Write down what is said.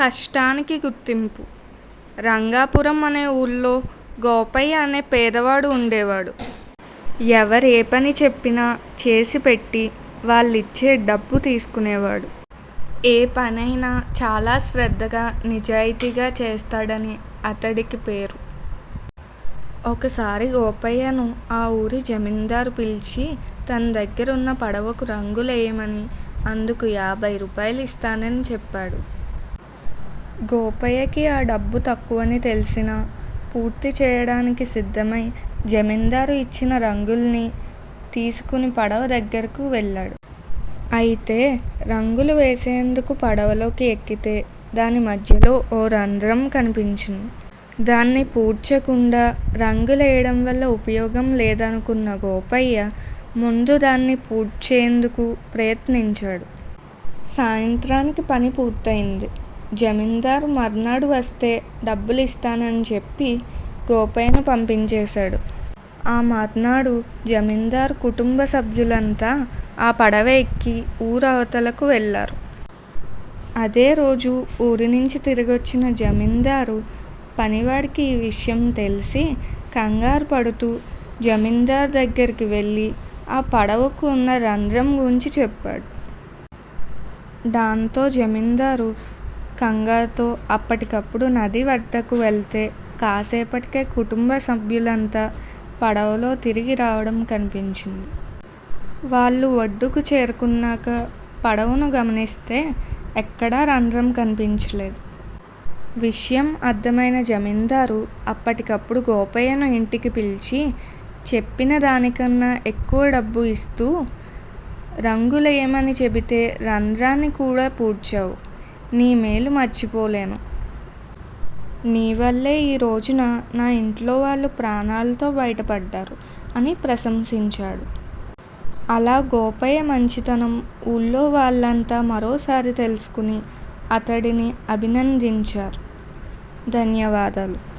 కష్టానికి గుర్తింపు. రంగాపురం అనే ఊళ్ళో గోపయ్య అనే పేదవాడు ఉండేవాడు. ఎవరు ఏ పని చెప్పినా చేసి పెట్టి వాళ్ళిచ్చే డబ్బు తీసుకునేవాడు. ఏ పనైనా చాలా శ్రద్ధగా నిజాయితీగా చేస్తాడని అతడికి పేరు. ఒకసారి గోపయ్యను ఆ ఊరి జమీందారు పిలిచి తన దగ్గర ఉన్న పడవకు రంగులేయమని అందుకు యాభై రూపాయలు ఇస్తానని చెప్పాడు. గోపయ్యకి ఆ డబ్బు తక్కువని తెలిసినా పూర్తి చేయడానికి సిద్ధమై జమీందారు ఇచ్చిన రంగుల్ని తీసుకుని పడవ దగ్గరకు వెళ్ళాడు. అయితే రంగులు వేసేందుకు పడవలోకి ఎక్కితే దాని మధ్యలో ఓ రంధ్రం కనిపించింది. దాన్ని పూడ్చకుండా రంగులేయడం వల్ల ఉపయోగం లేదనుకున్న గోపయ్య ముందు దాన్ని పూడ్చేందుకు ప్రయత్నించాడు. సాయంత్రానికి పని పూర్తయింది. జమీందారు మర్నాడు వస్తే డబ్బులు ఇస్తానని చెప్పి గోపయ్యను పంపించేశాడు. ఆ మర్నాడు జమీందారు కుటుంబ సభ్యులంతా ఆ పడవ ఎక్కి ఊరవతలకు వెళ్ళారు. అదే రోజు ఊరి నుంచి తిరిగొచ్చిన జమీందారు పనివాడికి ఈ విషయం తెలిసి కంగారు పడుతూ జమీందార్ దగ్గరికి వెళ్ళి ఆ పడవకు ఉన్న రంధ్రం గురించి చెప్పాడు. దాంతో జమీందారు కంగారుతో అప్పటికప్పుడు నది వద్దకు వెళ్తే కాసేపటికే కుటుంబ సభ్యులంతా పడవలో తిరిగి రావడం కనిపించింది. వాళ్ళు ఒడ్డుకు చేరుకున్నాక పడవను గమనిస్తే ఎక్కడా రంధ్రం కనిపించలేదు. విషయం అర్థమైన జమీందారు అప్పటికప్పుడు గోపయ్యను ఇంటికి పిలిచి చెప్పిన దానికన్నా ఎక్కువ డబ్బు ఇస్తూ రంగులేయమని చెబితే రంధ్రాన్ని కూడా పూడ్చావు. నీ మేలు మర్చిపోలేను. నీ వల్లే ఈ రోజున నా ఇంట్లో వాళ్ళు ప్రాణాలతో బయటపడ్డారు అని ప్రశంసించాడు. అలా గోపయ్య మంచితనం ఊళ్ళో వాళ్ళంతా మరోసారి తెలుసుకుని అతడిని అభినందించారు. ధన్యవాదాలు.